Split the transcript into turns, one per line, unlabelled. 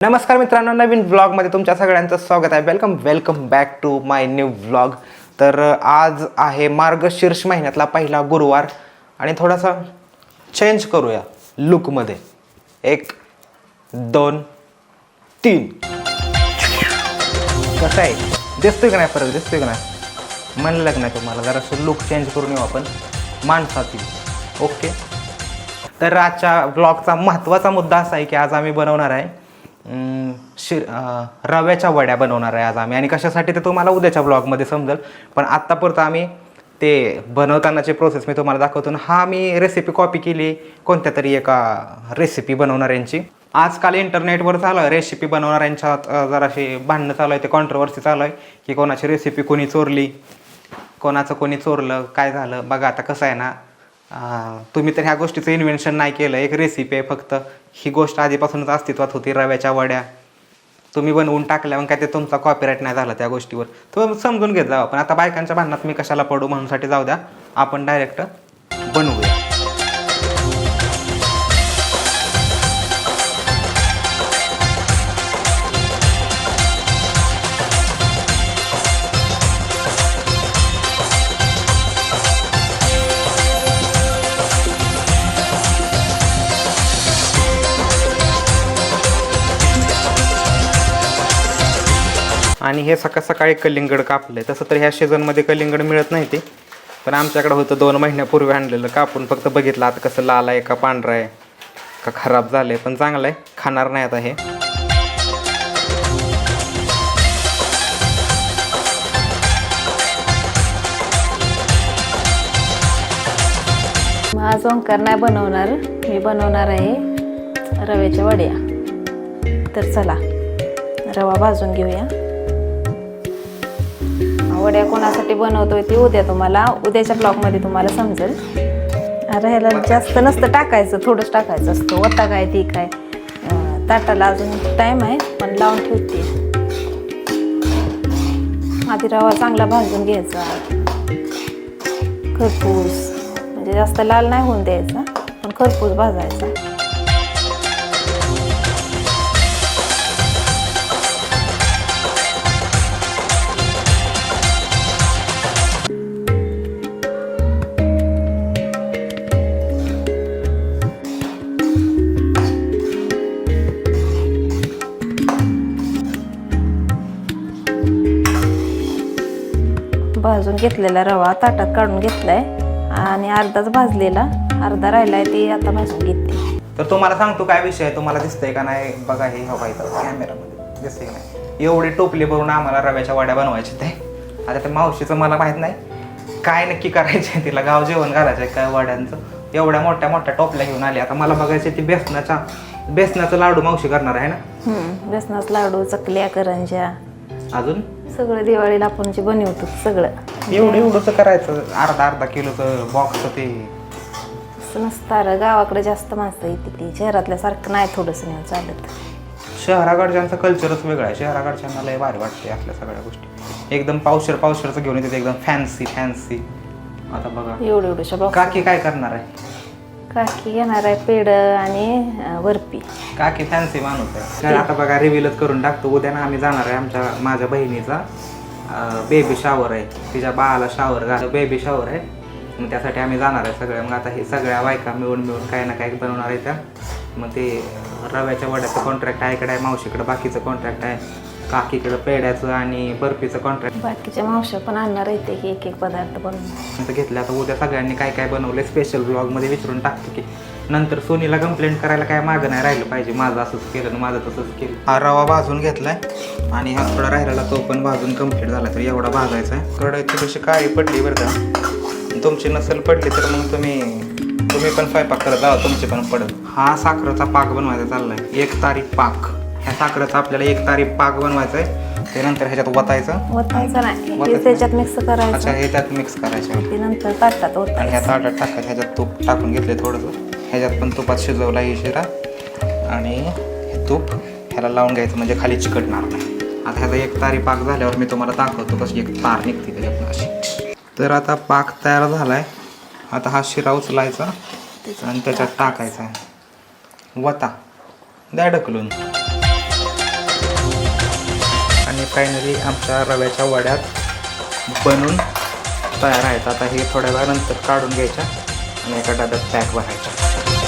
नमस्कार मित्रांनो नवीन व्लॉगमध्ये तुमच्या सगळ्यांचं स्वागत आहे. Welcome welcome back to my new vlog तर आज आहे मार्गशीर्ष महिन्यातला पहिला गुरुवार आणि थोडासा चेंज करूया लुकमध्ये एक दोन तीन. कसं आहे? दिसतोय का नाही फरक दिसतोय का नाही? म्हणलं का नाही तुम्हाला? जरासं लुक चेंज करून येऊ आपण माणसातील. ओके तर आजच्या ब्लॉगचा महत्त्वाचा मुद्दा असा आहे की आज आम्ही बनवणार आहे अं, शिर अं, रव्याच्या वड्या बनवणार आहे आज आम्ही. आणि कशासाठी ते तुम्हाला उद्याच्या ब्लॉगमध्ये समजेल. पण आत्तापुरतं आम्ही ते बनवतानाची प्रोसेस मी तुम्हाला दाखवतो. हा मी रेसिपी कॉपी केली. कोणत्या तरी एका रेसिपी बनवणाऱ्यांची. आजकाल इंटरनेटवर चालू आहे. रेसिपी बनवणाऱ्यांच्यात अं, जराशी भांडणं चालू आहे. ते कॉन्ट्रवर्सी चालू आहे. की कोणाची रेसिपी कोणी चोरली. कोणाचं कोणी चोरलं. काय झालं? बघा आता कसं आहे ना. तुम्ही तर ह्या गोष्टीचं इन्व्हेन्शन नाही केलं. एक रेसिपी आहे फक्त. ही गोष्ट आधीपासूनच अस्तित्वात होती रव्याच्या वड्या. तुम्ही बनवून टाकल्या मग काय ते तुमचा कॉपीराईट नाही झाला त्या गोष्टीवर. तो समजून घेत जावा पण आता बायकांच्या भांडणात मी कशाला पडू? म्हणूनसाठी जाऊ द्या. आपण डायरेक्ट आणि हे सकाळ सकाळी कलिंगड कापलंय. तसं तर ह्या सीझनमध्ये कलिंगड मिळत नाही ते. पण आमच्याकडे होतं दोन महिन्यापूर्वी आणलेलं कापून फक्त बघितलं. आता कसं लाल आहे का पांढरं आहे का खराब झालंय पण चांगलं आहे. खाणार नाही आता हे.
आज ओंकार नाही बनवणार. मी बनवणार आहे रव्याच्या वड्या. तर चला रवा भाजून घेऊया. वड्या कोणासाठी बनवतोय ती उद्या तुम्हाला उद्याच्या ब्लॉगमध्ये तुम्हाला समजेल. अरे ह्याला जास्त नसतं टाकायचं थोडंच टाकायचं असतं. वता काय ती काय? ताटाला अजून टाईम आहे पण लावून ठेवते. आधी रवा चांगला भाजून घ्यायचा. खरपूस. म्हणजे जास्त लाल नाही होऊन द्यायचा पण खरपूस भाजायचा. भाजून घेतलेला रवा ताटात काढून घेतलाय आणि अर्धाच भाजलेला अर्धा राहिलाय ते आता भाजून घेते.
तर तुम्हाला सांगतो काय विषय आहे तुम्हाला दिसतंय का नाही? बघा हे हवा इथं कॅमेरामध्ये दिसतंय का नाही? एवढी टोपली भरून आम्हाला रव्याच्या वड्या बनवायचे ते आता त्या मावशीचं मला माहीत नाही काय नक्की करायचं तिला. गाव जेवण घालायचं आहे काय वड्यांचं? एवढ्या मोठ्या मोठ्या टोपल्या घेऊन आली आता मला बघायचं ती बेसनाचा बेसनाचं लाडू मावशी करणार आहे ना?
बेसनाच लाडू चकल्या करंज्या.
अजून?
सगळं दिवाळीला आपण जे बनवतो सगळं.
एवढं एवढंच करायचं. अर्धा अर्धा किलोचं बॉक्स ते.
असं नसतं रे, गावाकडे जास्त माणसं येते ती. शहरातल्या सारखं नाही थोडंसं नाही चालत.
शहराकडच्यांचं कल्चरच वेगळं आहे. शहराकडच्यांना लय भारी वाटते असल्या सगळ्या गोष्टी. एकदम पावशर पावशरचं घेऊन येते एकदम फॅन्सी फॅन्सी आता बघा.
एवढं बॉक्स
काकी काय करणार आहे?
काकी घेणार आहे पेड आणि वरपी बर्फी
काकी फॅन्सी माणूस आहे. तर आता बघा रिव्हिलच करून टाकतो. उद्या ना आम्ही जाणार आहे आमच्या माझ्या बहिणीचा बेबी शावर आहे. तिच्या बाळाला शावर घाल बेबी शावर आहे. मग त्यासाठी आम्ही जाणार आहे सगळ्या मग आता हे सगळ्या बायका मिळून मिळून काही ना काही बनवणार आहे त्या. मग ते रव्याच्या वड्याचं कॉन्ट्रॅक्ट आहे इकडे आहे मावशीकडे बाकीचं कॉन्ट्रॅक्ट आहे. काकीकडं पेड्याचं आणि बर्फीचं कॉन्ट्रॅक्ट
बाकीच्या मावश्या पण आणणार येते की एक एक पदार्थ बनवून.
घेतलं आता उद्या सगळ्यांनी काय काय बनवलं स्पेशल ब्लॉगमध्ये विचारून टाकतो की नंतर सोनीला कंप्लेंट करायला काय मागं नाही राहिलं पाहिजे. माझं असंच केलं आणि माझं तसंच केलं. हा रवा भाजून घेतलाय आणि हा थोडा राहिलेला तो पण भाजून कंप्लीट झाला तर एवढा भाजायचा आहे. कढईची कशी काळी पडली बरं का. तुमची नसेल पडली तर मग तुम्ही तुम्ही पण स्वयंपाक करत जावा तुमची पण पडत हा साखरेचा पाक बनवायचा चाललाय. एक तारीख पाक. ह्या साखरेचा आपल्याला एक तारीख पाक बनवायचा आहे ते नंतर ह्याच्यात वतायचं.
नाही ते त्याच्यात मिक्स
अच्छा
करायचं.
हे त्यात मिक्स करायचं.
ते नंतर ताटात
आणि
ओतायचं
ह्या ताटात टाकायचं. ह्याच्यात तूप टाकून घेतले थोडंसं. ह्याच्यात पण तुपात शिजवला ही शिरा. आणि हे तूप ह्याला लावून घ्यायचं म्हणजे खाली चिकटणार नाही. आता ह्याचा एक तारी पाक झाल्यावर मी तुम्हाला दाखवतो कशी एक तार निघते त्याच्यातून अशी. तर आता पाक तयार झालाय. आता हा शिरा उचलायचा आणि त्याच्यात टाकायचा वता. द्या ढकलून. फायनली आमच्या रव्याच्या वड्यात बनून तयार आहेत. आता हे थोड्या वेळानंतर काढून घ्यायच्या आणि एका डब्यात पॅक भरायच्या.